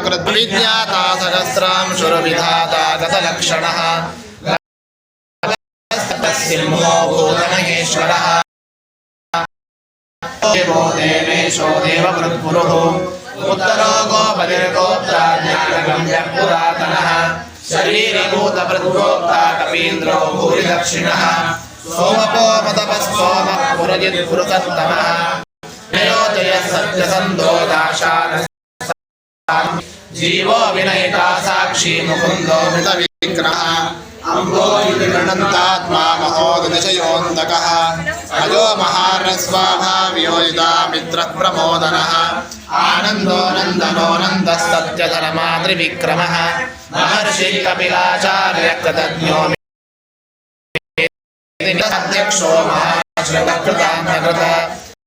कृद्विज्ञाता सहस्रांशुरविधाता गतलक्षणः। सिंहो भूतमहेश्वरः। देवो देवेशो देववृत्पुरुः उत्तरो गोपतिर्गोप्ता ज्ञानगम्यः पुरातनः। शरीरभूतवृद्गोप्ता कपीन्द्रो भूरिदक्षिणः। सोमपो मतपस्तोमः पुरजित्पुरुषत्तमः जयोजयः सत्यसन्धो दाशानः జీవో వినయతా సాక్షి ముకుందో మృత విగ్రహ అంబోయుతి గణంతాత్మా మహోదశయోంతక అజో మహారస్వాభావ్యోయుదా మిత్ర ప్రమోదన ఆనందో నందనో నందస్తత్యధర్మా మహర్షి కపిలాచార్య కృతజ్ఞో అధ్యక్షో మహాశ్రవ కృతాంతకృత